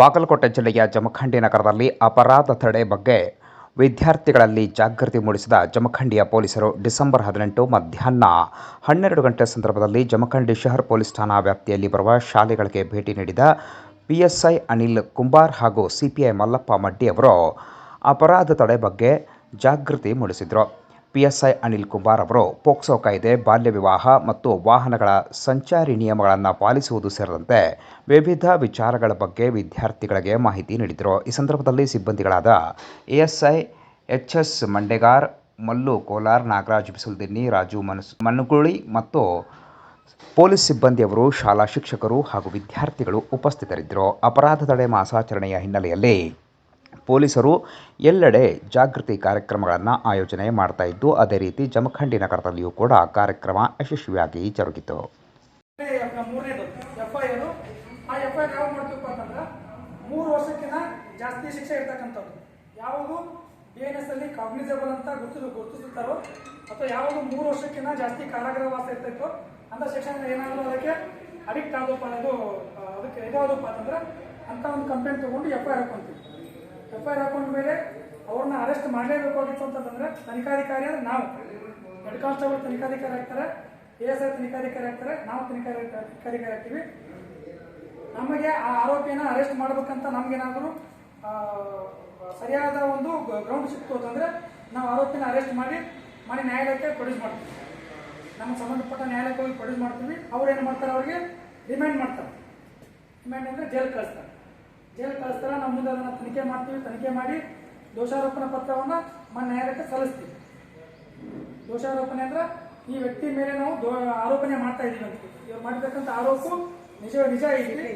ಬಾಗಲಕೋಟೆ ಜಿಲ್ಲೆಯ ಜಮಖಂಡಿ ನಗರದಲ್ಲಿ ಅಪರಾಧ ತಡೆ ಬಗ್ಗೆ ವಿದ್ಯಾರ್ಥಿಗಳಲ್ಲಿ ಜಾಗೃತಿ ಮೂಡಿಸಿದ ಜಮಖಂಡಿಯ ಪೊಲೀಸರು ಡಿಸೆಂಬರ್ ಹದಿನೆಂಟು ಮಧ್ಯಾಹ್ನ ಹನ್ನೆರಡು ಗಂಟೆ ಸಂದರ್ಭದಲ್ಲಿ ಜಮಖಂಡಿ ಶಹರ್ ಪೊಲೀಸ್ ಠಾಣಾ ವ್ಯಾಪ್ತಿಯಲ್ಲಿ ಬರುವ ಶಾಲೆಗಳಿಗೆ ಭೇಟಿ ನೀಡಿದ ಪಿಎಸ್ಐ ಅನಿಲ್ ಕುಂಬಾರ್ ಹಾಗೂ ಸಿಪಿಐ ಮಲ್ಲಪ್ಪ ಮಡ್ಡಿ ಅವರು ಅಪರಾಧ ತಡೆ ಬಗ್ಗೆ ಜಾಗೃತಿ ಮೂಡಿಸಿದರು. ಪಿಎಸ್ಐ ಅನಿಲ್ ಕುಮಾರ್ ಅವರು ಪೋಕ್ಸೋ ಕಾಯ್ದೆ, ಬಾಲ್ಯ ವಿವಾಹ ಮತ್ತು ವಾಹನಗಳ ಸಂಚಾರಿ ನಿಯಮಗಳನ್ನು ಪಾಲಿಸುವುದು ಸೇರಿದಂತೆ ವಿವಿಧ ವಿಚಾರಗಳ ಬಗ್ಗೆ ವಿದ್ಯಾರ್ಥಿಗಳಿಗೆ ಮಾಹಿತಿ ನೀಡಿದರು. ಈ ಸಂದರ್ಭದಲ್ಲಿ ಸಿಬ್ಬಂದಿಗಳಾದ ASI H S Mandegar, Mallu Kolar, Nagaraj, Bisuldinni, Raju ಮನಸ್ ಮನುಗುಳಿ ಮತ್ತು ಪೊಲೀಸ್ ಸಿಬ್ಬಂದಿಯವರು ಶಾಲಾ ಶಿಕ್ಷಕರು ಹಾಗೂ ವಿದ್ಯಾರ್ಥಿಗಳು ಉಪಸ್ಥಿತರಿದ್ದರು. ಅಪರಾಧ ತಡೆ ಮಾಸಾಚರಣೆಯ ಹಿನ್ನೆಲೆಯಲ್ಲಿ ಪೊಲೀಸರು ಎಲ್ಲೆಡೆ ಜಾಗೃತಿ ಕಾರ್ಯಕ್ರಮಗಳನ್ನು ಆಯೋಜನೆ ಮಾಡ್ತಾ ಇದ್ದು, ಅದೇ ರೀತಿ ಜಮಖಂಡಿ ನಗರದಲ್ಲಿಯೂ ಕೂಡ ಕಾರ್ಯಕ್ರಮ ಯಶಸ್ವಿಯಾಗಿ ಜರುಗಿತು. ಮೂರು ವರ್ಷಕ್ಕಿಂತ ಜಾಸ್ತಿ ಶಿಕ್ಷೆ ಇರ್ತಕ್ಕಂಥದ್ದು. ಎನ್ ಎಸ್ ಅಲ್ಲಿ ಅಂತ ಗುರುತಿಸ್ ಗುರುತಿಸುತ್ತಾರೋ, ಅಥವಾ ಮೂರು ವರ್ಷಕ್ಕಿಂತ ಜಾಸ್ತಿ ಕಾರಾಗೃಹವಾಸ ಅಂತ ಶಿಕ್ಷಣ ಏನಾದರೂ ಅದಕ್ಕೆ ಅಡಿಕ್ಟ್ ಆದಪ್ಪ ಅನ್ನೋದು ಅದಕ್ಕೆ ಇದಾದಪ್ಪ ಅಂತಂದ್ರೆ ಅಂತ ಒಂದು ಕಂಪ್ಲೇಂಟ್ ತಗೊಂಡು ಎಫ್ ಐ ಆರ್ ಹಾಕೊಂತೀವಿ. ಎಫ್ ಹಾಕೊಂಡ ಮೇಲೆ ಅವ್ರನ್ನ ಅರೆಸ್ಟ್ ಮಾಡಲೇಬೇಕಾಗಿತ್ತು ಅಂತಂದ್ರೆ ತನಿಖಾಧಿಕಾರಿ ಅಂದ್ರೆ ನಾವು. ಹೆಡ್ ಕಾನ್ಸ್ಟೇಬಲ್ ತನಿಖಾಧಿಕಾರಿ ಆಗ್ತಾರೆ ಎ ಎಸ್ ಐ ತನಿಖಾಧಿಕಾರಿ ಆಗ್ತಾರೆ, ನಾವು ತನಿಖಾಧಿಕಾರಿ ಆಗ್ತೀವಿ. ನಮಗೆ ಆ ಆರೋಪಿಯನ್ನು ಅರೆಸ್ಟ್ ಮಾಡಬೇಕಂತ ನಮ್ಗೇನಾದರೂ ಸರಿಯಾದ ಒಂದು ಗ್ರೌಂಡ್ ಸಿಕ್ತು ಅಂತಂದ್ರೆ ನಾವು ಆರೋಪಿನ ಅರೆಸ್ಟ್ ಮಾಡಿ ಮಾಡಿ ನ್ಯಾಯಾಲಯಕ್ಕೆ ಪ್ರೊಡ್ಯೂಸ್ ಮಾಡ್ತೀವಿ. ನಮಗೆ ಸಂಬಂಧಪಟ್ಟ ನ್ಯಾಯಾಲಯಕ್ಕೆ ಹೋಗಿ ಪ್ರೊಡ್ಯೂಸ್ ಮಾಡ್ತೀವಿ. ಅವ್ರು ಏನು ಮಾಡ್ತಾರೆ ಅವ್ರಿಗೆ? ರಿಮೈಂಡ್ ಮಾಡ್ತಾರೆ. ರಿಮೈಂಡ್ ಅಂದರೆ ಜೈಲ್ ಕಳಿಸ್ತಾರೆ. ಜೈಲ್ ಕಳಿಸ್ತಾರೆ ನಾವು ಮುಂದೆ ಅದನ್ನು ತನಿಖೆ ಮಾಡ್ತೀವಿ, ತನಿಖೆ ಮಾಡಿ ದೋಷಾರೋಪಣ ಪತ್ರವನ್ನು ಮನ್ನ ನ್ಯಾಯಾಲಯಕ್ಕೆ ಸಲ್ಲಿಸ್ತೀವಿ. ದೋಷಾರೋಪಣೆ ಅಂದ್ರೆ ಈ ವ್ಯಕ್ತಿ ಮೇಲೆ ನಾವು ಆರೋಪಣೆ ಮಾಡ್ತಾ ಇದ್ದೀವಿ ಇವ್ರು ಮಾಡಿರ್ತಕ್ಕಂಥ ಆರೋಪ ನಿಜ ನಿಜ ಇದೆ.